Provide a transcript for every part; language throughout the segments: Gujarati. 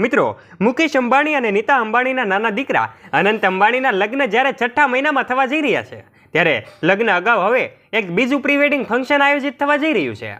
મિત્રો, મુકેશ અંબાણી અને નીતા અંબાણીના નાના દીકરા અનંત અંબાણીના લગ્ન જ્યારે છઠ્ઠા મહિનામાં થવા જઈ રહ્યા છે, ત્યારે લગ્ન અગાઉ હવે એક બીજું પ્રીવેડિંગ ફંક્શન આયોજિત થવા જઈ રહ્યું છે.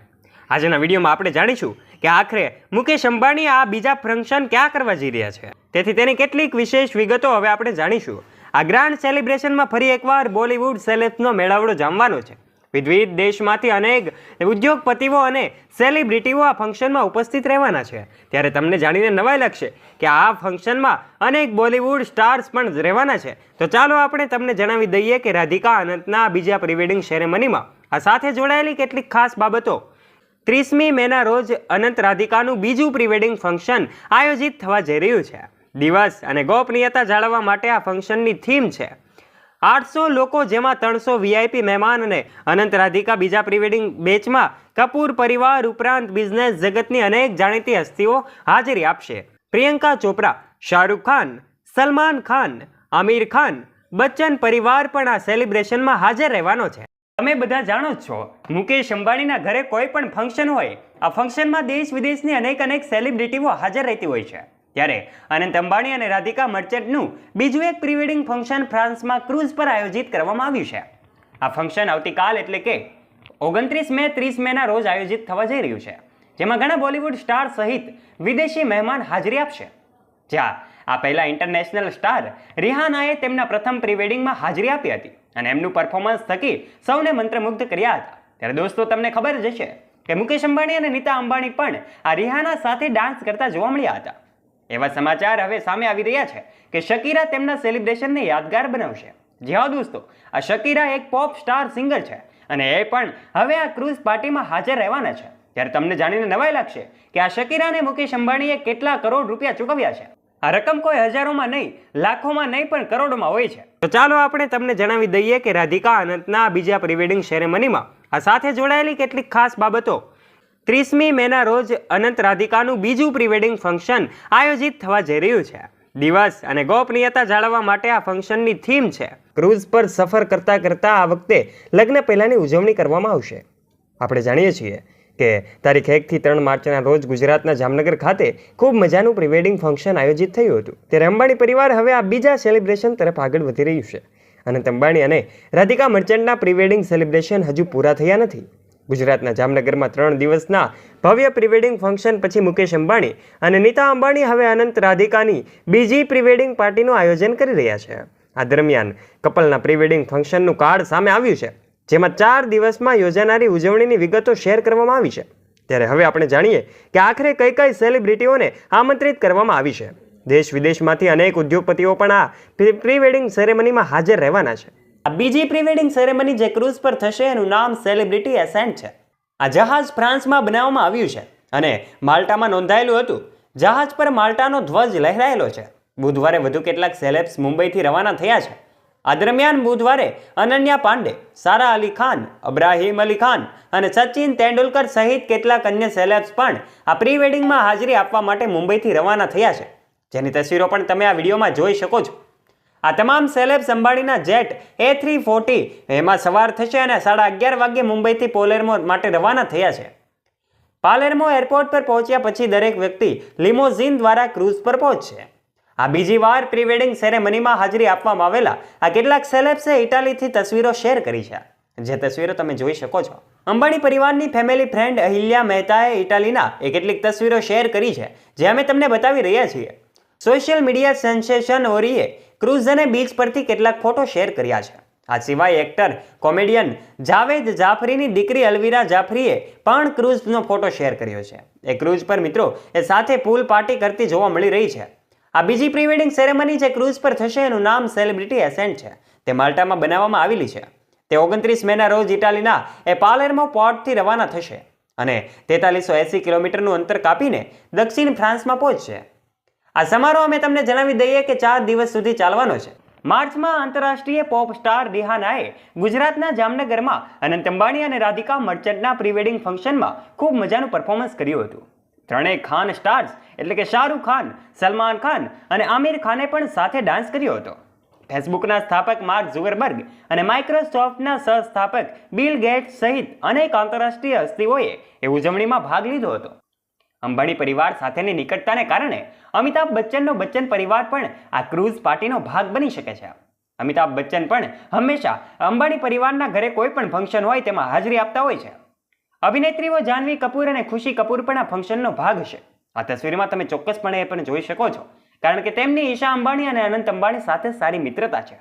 આજના વિડીયોમાં આપણે જાણીશું કે આખરે મુકેશ અંબાણી આ બીજા ફંક્શન ક્યાં કરવા જઈ રહ્યા છે. તેથી તેની કેટલીક વિશેષ વિગતો હવે આપણે જાણીશું. આ ગ્રાન્ડ સેલિબ્રેશનમાં ફરી એકવાર બોલિવૂડ સેલેબ્સનો મેળાવડો જામવાનો છે. વિવિધ દેશમાંથી અનેક ઉદ્યોગપતિઓ અને સેલિબ્રિટીઓ આ ફંક્શનમાં ઉપસ્થિત રહેવાના છે. ત્યારે તમને જાણીને નવાઈ લાગશે કે આ ફંક્શનમાં અનેક બોલિવૂડ સ્ટાર્સ પણ રહેવાના છે. તો ચાલો આપણે તમને જણાવી દઈએ કે રાધિકા અનંતના બીજા પ્રિવેડિંગ સેરેમનીમાં આ સાથે જોડાયેલી કેટલીક ખાસ બાબતો. ત્રીસમી મેના રોજ અનંત રાધિકાનું બીજું પ્રિવેડિંગ ફંક્શન આયોજિત થવા જઈ રહ્યું છે. દિવસ અને ગોપનીયતા જાળવવા માટે આ ફંક્શનની થીમ છે. આઠસો લોકો જેમાં ત્રણસો વીઆઈપી મહેમાન અને અનંત રાધિકા બીજા પ્રિવેડિંગ બેચમાં કપૂર પરિવાર ઉપરાંત બિઝનેસ જગતની અનેક જાણીતી હસ્તીઓ હાજરી આપશે. પ્રિયંકા ચોપરા શાહરૂખ ખાન, સલમાન ખાન, આમિર ખાન, બચ્ચન પરિવાર પણ આ સેલિબ્રેશનમાં હાજર રહેવાનો છે. તમે બધા જાણો જ છો, મુકેશ અંબાણીના ઘરે કોઈ પણ ફંક્શન હોય, આ ફંક્શનમાં દેશ વિદેશની અનેક અનેક સેલિબ્રિટીઓ હાજર રહેતી હોય છે. ત્યારે અનંત અંબાણી અને રાધિકા મર્ચન્ટનું બીજું એક પ્રિવેડિંગ ફંક્શન ફ્રાન્સમાં ક્રૂઝ પર આયોજિત કરવામાં આવ્યું છે. આ ફંક્શન આવતીકાલ એટલે કે ઓગણત્રીસ મે ત્રીસ મેના રોજ આયોજિત થવા જઈ રહ્યું છે. જેમાં ઘણા બોલિવૂડ સ્ટાર સહિત વિદેશી મહેમાન હાજરી આપશે. જ્યાં આ પહેલા ઇન્ટરનેશનલ સ્ટાર રિહાનાએ તેમના પ્રથમ પ્રિવેડિંગમાં હાજરી આપી હતી અને એમનું પરફોર્મન્સ થકી સૌને મંત્રમુગ્ધ કર્યા હતા. ત્યારે દોસ્તો, તમને ખબર જ હશે કે મુકેશ અંબાણી અને નીતા અંબાણી પણ આ રિહાના સાથે ડાન્સ કરતા જોવા મળ્યા હતા. એવા સમાચાર હવે સામે આવી રહ્યા છે કે શકીરા તેમના સેલિબ્રેશનને યાદગાર બનાવશે. જી હા દોસ્તો, આ શકીરા એક પોપ સ્ટાર સિંગર છે અને એ પણ હવે આ ક્રૂઝ પાર્ટીમાં હાજર રહેવાના છે. ત્યારે તમને જાણીને નવાઈ લાગશે કે આ શકીરાને મુકેશ અંબાણીએ કેટલા કરોડ રૂપિયા ચૂકવ્યા છે. આ રકમ કોઈ હજારોમાં નહીં, લાખોમાં નહીં પણ કરોડોમાં હોય છે. તો ચાલો આપણે તમને જણાવી દઈએ કે રાધિકા અનંતના બીજા પ્રિવેડિંગ સેરેમનીમાં આ સાથે જોડાયેલી કેટલીક ખાસ બાબતો ત્રીસમી મેના રોજ અનંત રાધિકાનું બીજું પ્રિવેડિંગ ફંક્શન આયોજિત થવા જઈ રહ્યું છે. દિવસ અને ગોપનીયતા જાળવવા માટે આ ફંક્શનની થીમ છે. ક્રૂઝ પર સફર કરતા કરતા આ વખતે લગ્ન પહેલાંની ઉજવણી કરવામાં આવશે. આપણે જાણીએ છીએ કે તારીખ એકથી ત્રણ માર્ચના રોજ ગુજરાતના જામનગર ખાતે ખૂબ મજાનું પ્રિવેડિંગ ફંક્શન આયોજિત થયું હતું. ત્યારે અંબાણી પરિવાર હવે આ બીજા સેલિબ્રેશન તરફ આગળ વધી રહ્યું છે. અનંત અંબાણી અને રાધિકા મર્ચન્ટના પ્રિવેડિંગ સેલિબ્રેશન હજુ પૂરા થયા નથી. ગુજરાતના જામનગરમાં ત્રણ દિવસના ભવ્ય પ્રિવેડિંગ ફંક્શન પછી મુકેશ અંબાણી અને નીતા અંબાણી હવે અનંત રાધિકાની બીજી પ્રિવેડિંગ પાર્ટીનું આયોજન કરી રહ્યા છે. આ દરમિયાન કપલના પ્રિવેડિંગ ફંક્શનનું કાર્ડ સામે આવ્યું છે, જેમાં ચાર દિવસમાં યોજાનારી ઉજવણીની વિગતો શેર કરવામાં આવી છે. ત્યારે હવે આપણે જાણીએ કે આખરે કઈ કઈ સેલિબ્રિટીઓને આમંત્રિત કરવામાં આવી છે. દેશ વિદેશમાંથી અનેક ઉદ્યોગપતિઓ પણ આ પ્રી વેડિંગ સેરેમનીમાં હાજર રહેવાના છે. બીજી પ્રિવેડિંગ સેરેમની જે ક્રૂઝ પર થશે, એનું નામ સેલિબ્રિટી એસેન્ટ છે. આ જહાજ ફ્રાન્સમાં બનાવવામાં આવ્યું છે અને માલ્ટામાં નોંધાયેલું હતું. જહાજ પર માલ્ટાનો ધ્વજ લહેરાયેલો છે. બુધવારે વધુ કેટલાક સેલેબ્સ મુંબઈથી રવાના થયા છે. આ દરમિયાન બુધવારે અનન્યા પાંડે, સારા અલી ખાન, અબ્રાહિમ અલી ખાન અને સચિન તેંડુલકર સહિત કેટલાક અન્ય સેલેબ્સ પણ આ પ્રી વેડિંગમાં હાજરી આપવા માટે મુંબઈથી રવાના થયા છે. જેની તસવીરો પણ તમે આ વિડીયોમાં જોઈ શકો છો. આ તમામ સેલેબ્સ અંબાણીના જેટ એ થ્રી ફોર્ટી એમાં સવાર થશે અને સાડા અગિયાર વાગ્યે મુંબઈથી પોલેરમો માટે રવાના થયા છે. પાલેરમો એરપોર્ટ પર પહોંચ્યા પછી દરેક વ્યક્તિ લિમોઝીન દ્વારા ક્રૂઝ પર પહોંચશે. આ બીજી વાર પ્રી વેડિંગ સેરેમનીમાં હાજરી આપવામાં આવેલા આ કેટલાક સેલેબ્સે ઇટાલીથી તસવીરો શેર કરી છે. જે તસવીરો તમે જોઈ શકો છો. અંબાણી પરિવારની ફેમિલી ફ્રેન્ડ અહિલ્યા મહેતાએ ઇટાલીના એ કેટલીક તસવીરો શેર કરી છે, જે અમે તમને બતાવી રહ્યા છીએ. સોશિયલ મીડિયા સેન્સેશન ઓરીએ ક્રૂઝ અને બીચ પરથી કેટલાક ફોટો શેર કર્યા છે. આ સિવાય એક્ટર, કોમેડિયન જાવેદ જાફરીની દીકરી અલવિરા જાફરીએ પણ ક્રૂઝનો ફોટો શેર કર્યો છે. એ ક્રૂઝ પર, મિત્રો, એ સાથે પૂલ પાર્ટી કરતી જોવા મળી રહી છે. આ બીજી પ્રી વેડિંગ સેરેમની જે ક્રૂઝ પર થશે એનું નામ સેલિબ્રિટી એસેન્ટ છે. તે માલ્ટામાં બનાવવામાં આવેલી છે. તે ઓગણત્રીસ મેના રોજ ઇટાલીના એ પાલેર્મો પોર્ટથી રવાના થશે અને તેતાલીસો એંસી કિલોમીટરનું અંતર કાપીને દક્ષિણ ફ્રાન્સમાં પહોંચશે. આ સમારોહ અમે તમને જણાવી દઈએ કે ચાર દિવસ સુધી ચાલવાનો છે. માર્ચમાં આંતરરાષ્ટ્રીય પોપ સ્ટાર રિહાનાએ ગુજરાતના જામનગરમાં અનંત અંબાણી અને રાધિકા મર્ચન્ટના પ્રીવેડિંગ ફંક્શનમાં ખૂબ મજાનું પરફોર્મન્સ કર્યું હતું. ત્રણેય ખાન સ્ટાર્સ, એટલે કે શાહરૂખ ખાન, સલમાન ખાન અને આમિર ખાને પણ સાથે ડાન્સ કર્યો હતો. ફેસબુકના સ્થાપક માર્ક ઝુગરબર્ગ અને માઇક્રોસોફ્ટના સહસ્થાપક બિલ ગેટ્સ સહિત અનેક આંતરરાષ્ટ્રીય હસ્તીઓએ એ ઉજવણીમાં ભાગ લીધો હતો. અંબાણી પરિવાર સાથેની નિકટતાને કારણે અમિતાભ બચ્ચનનો બચ્ચન પરિવાર પણ આ ક્રૂઝ પાર્ટીનો ભાગ બની શકે છે. અમિતાભ બચ્ચન પણ હંમેશા અંબાણી પરિવારના ઘરે કોઈ પણ ફંક્શન હોય તેમાં હાજરી આપતા હોય છે. અભિનેત્રીઓ જાહ્નવી કપૂર અને ખુશી કપૂર પણ આ ફંક્શનનો ભાગ છે. આ તસવીરમાં તમે ચોક્કસપણે એ પણ જોઈ શકો છો, કારણ કે તેમની ઈશા અંબાણી અને અનંત અંબાણી સાથે સારી મિત્રતા છે.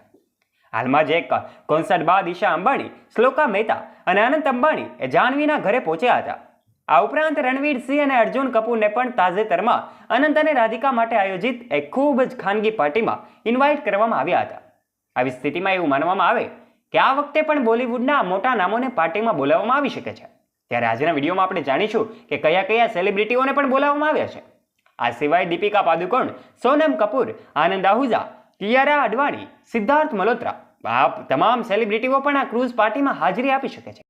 હાલમાં જ એક કોન્સર્ટ બાદ ઈશા અંબાણી, શ્લોકા મહેતા અને અનંત અંબાણી એ જાહ્નવીના ઘરે પહોંચ્યા હતા. આ ઉપરાંત રણવીર સિંહ અને અર્જુન કપૂરને પણ તાજેતરમાં અનંત અને રાધિકા માટે આયોજિત એક ખૂબ જ ખાનગી પાર્ટીમાં ઇન્વાઇટ કરવામાં આવ્યા હતા. આવી સ્થિતિમાં એવું માનવામાં આવે કે આ વખતે પણ બોલિવૂડના મોટા નામોને પાર્ટીમાં બોલાવવામાં આવી શકે છે. ત્યારે આજના વિડીયોમાં આપણે જાણીશું કે કયા કયા સેલિબ્રિટીઓને પણ બોલાવવામાં આવ્યા છે. આ સિવાય દીપિકા પાદુકોણ, સોનમ કપૂર, આનંદ આહુજા, કિયારા અડવાણી સિદ્ધાર્થ મલોત્રા આ તમામ સેલિબ્રિટીઓ પણ આ ક્રૂઝ પાર્ટીમાં હાજરી આપી શકે છે.